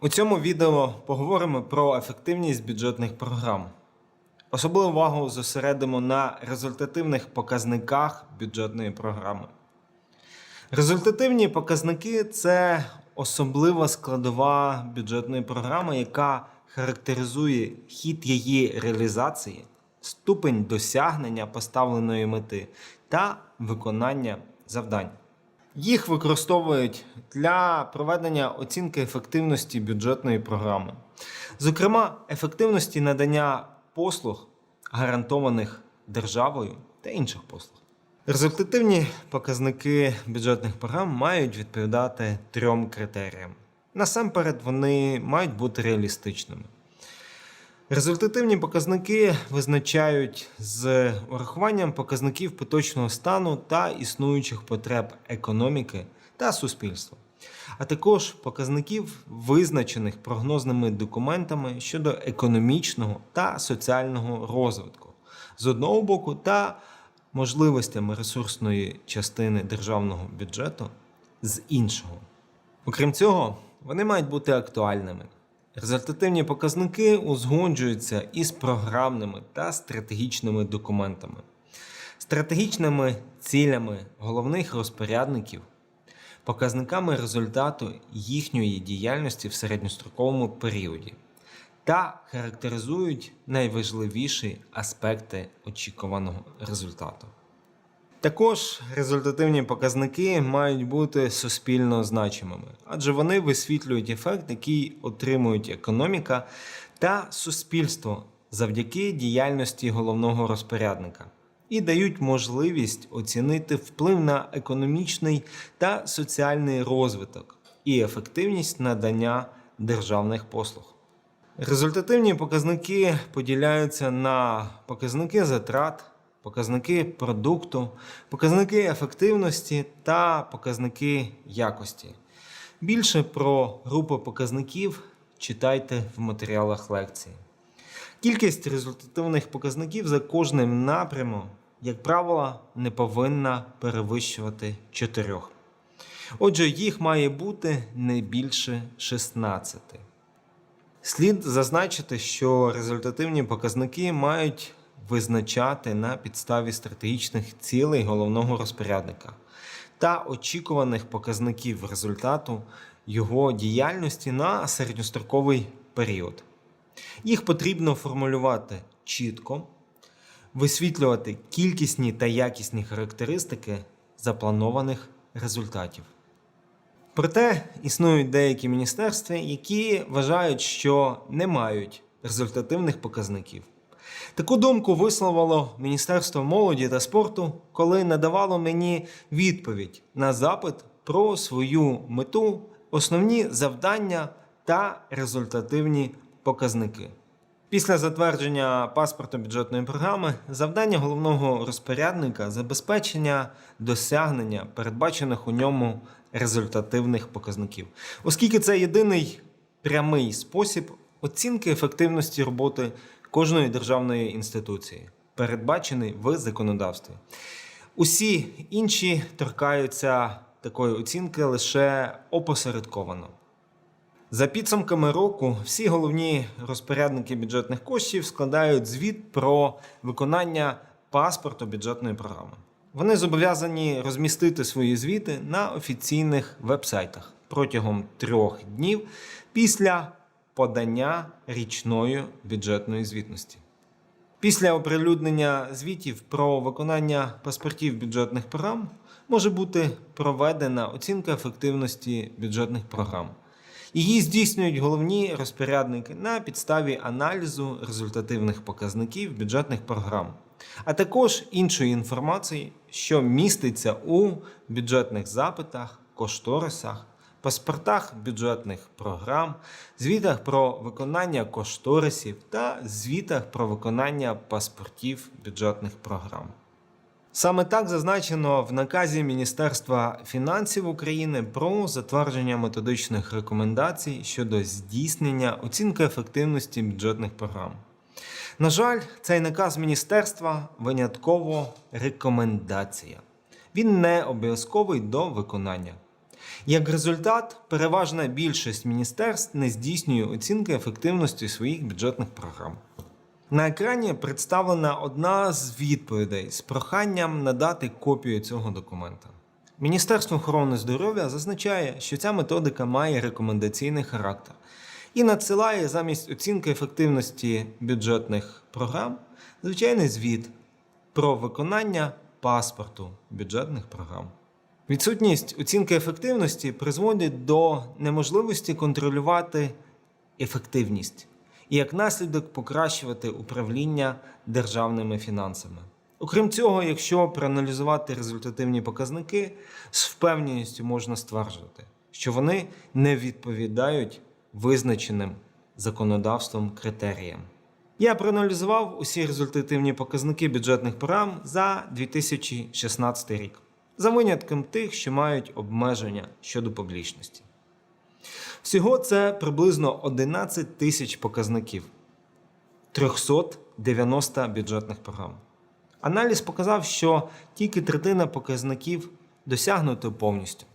У цьому відео поговоримо про ефективність бюджетних програм. Особливу увагу зосередимо на результативних показниках бюджетної програми. Результативні показники це особлива складова бюджетної програми, яка характеризує хід її реалізації, ступень досягнення поставленої мети та виконання завдань. Їх використовують для проведення оцінки ефективності бюджетної програми, зокрема, ефективності надання послуг, гарантованих державою та інших послуг. Результативні показники бюджетних програм мають відповідати трьом критеріям. Насамперед, вони мають бути реалістичними. Результативні показники визначають з урахуванням показників поточного стану та існуючих потреб економіки та суспільства, а також показників, визначених прогнозними документами щодо економічного та соціального розвитку з одного боку та можливостями ресурсної частини державного бюджету з іншого. Окрім цього, вони мають бути актуальними. Результативні показники узгоджуються із програмними та стратегічними документами, стратегічними цілями головних розпорядників, показниками результату їхньої діяльності в середньостроковому періоді та характеризують найважливіші аспекти очікуваного результату. Також результативні показники мають бути суспільно значимими, адже вони висвітлюють ефект, який отримують економіка та суспільство завдяки діяльності головного розпорядника, і дають можливість оцінити вплив на економічний та соціальний розвиток і ефективність надання державних послуг. Результативні показники поділяються на показники затрат, показники продукту, показники ефективності та показники якості. Більше про групу показників читайте в матеріалах лекції. Кількість результативних показників за кожним напрямом, як правило, не повинна перевищувати 4. Отже, їх має бути не більше 16. Слід зазначити, що результативні показники мають визначати на підставі стратегічних цілей головного розпорядника та очікуваних показників результату його діяльності на середньостроковий період. Їх потрібно формулювати чітко, висвітлювати кількісні та якісні характеристики запланованих результатів. Проте існують деякі міністерства, які вважають, що не мають результативних показників. Таку думку висловило Міністерство молоді та спорту, коли надавало мені відповідь на запит про свою мету, основні завдання та результативні показники. Після затвердження паспорту бюджетної програми завдання головного розпорядника забезпечення досягнення передбачених у ньому результативних показників, оскільки це єдиний прямий спосіб оцінки ефективності роботи кожної державної інституції, передбачений в законодавстві. Усі інші торкаються такої оцінки лише опосередковано. За підсумками року, всі головні розпорядники бюджетних коштів складають звіт про виконання паспорту бюджетної програми. Вони зобов'язані розмістити свої звіти на офіційних вебсайтах протягом трьох днів після подання річної бюджетної звітності. Після оприлюднення звітів про виконання паспортів бюджетних програм може бути проведена оцінка ефективності бюджетних програм. Її здійснюють головні розпорядники на підставі аналізу результативних показників бюджетних програм, а також іншої інформації, що міститься у бюджетних запитах, кошторисах, паспортах бюджетних програм, звітах про виконання кошторисів та звітах про виконання паспортів бюджетних програм. Саме так зазначено в наказі Міністерства фінансів України про затвердження методичних рекомендацій щодо здійснення оцінки ефективності бюджетних програм. На жаль, цей наказ міністерства винятково рекомендація. Він не обов'язковий до виконання. Як результат, переважна більшість міністерств не здійснює оцінки ефективності своїх бюджетних програм. На екрані представлена одна з відповідей з проханням надати копію цього документа. Міністерство охорони здоров'я зазначає, що ця методика має рекомендаційний характер і надсилає замість оцінки ефективності бюджетних програм звичайний звіт про виконання паспорту бюджетних програм. Відсутність оцінки ефективності призводить до неможливості контролювати ефективність і як наслідок покращувати управління державними фінансами. Окрім цього, якщо проаналізувати результативні показники, з впевненістю можна стверджувати, що вони не відповідають визначеним законодавством критеріям. Я проаналізував усі результативні показники бюджетних програм за 2016 рік, за винятком тих, що мають обмеження щодо публічності. Всього це приблизно 11 тисяч показників, 390 бюджетних програм. Аналіз показав, що тільки третина показників досягнуто повністю.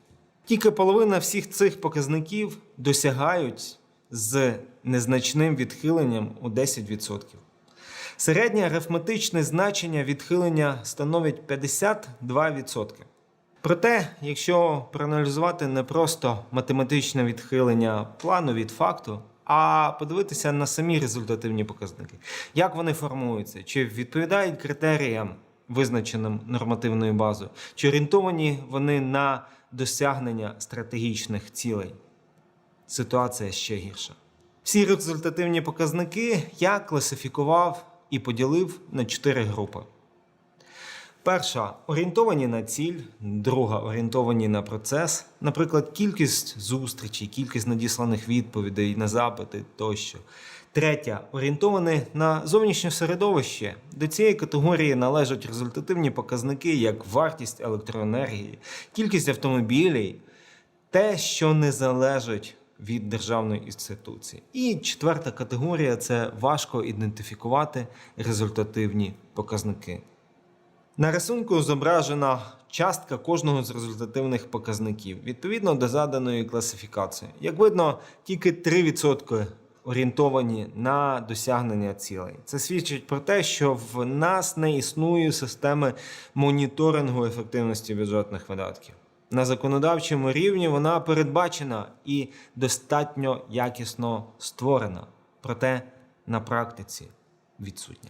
Тільки половина всіх цих показників досягають з незначним відхиленням у 10%. Середнє арифметичне значення відхилення становить 52%. Проте, якщо проаналізувати не просто математичне відхилення плану від факту, а подивитися на самі результативні показники, як вони формуються, чи відповідають критеріям, визначеним нормативною базою, чи орієнтовані вони на досягнення стратегічних цілей, ситуація ще гірша. Всі результативні показники я класифікував і поділив на чотири групи. Перша орієнтовані на ціль, друга орієнтовані на процес, наприклад, кількість зустрічей, кількість надісланих відповідей на запити тощо. Третя орієнтовані на зовнішнє середовище. До цієї категорії належать результативні показники, як вартість електроенергії, кількість автомобілів, те, що не залежить від державної інституції. І четверта категорія це важко ідентифікувати результативні показники. На рисунку зображена частка кожного з результативних показників відповідно до заданої класифікації. Як видно, тільки 3% орієнтовані на досягнення цілей. Це свідчить про те, що в нас не існує системи моніторингу ефективності бюджетних видатків. На законодавчому рівні вона передбачена і достатньо якісно створена, проте на практиці відсутня.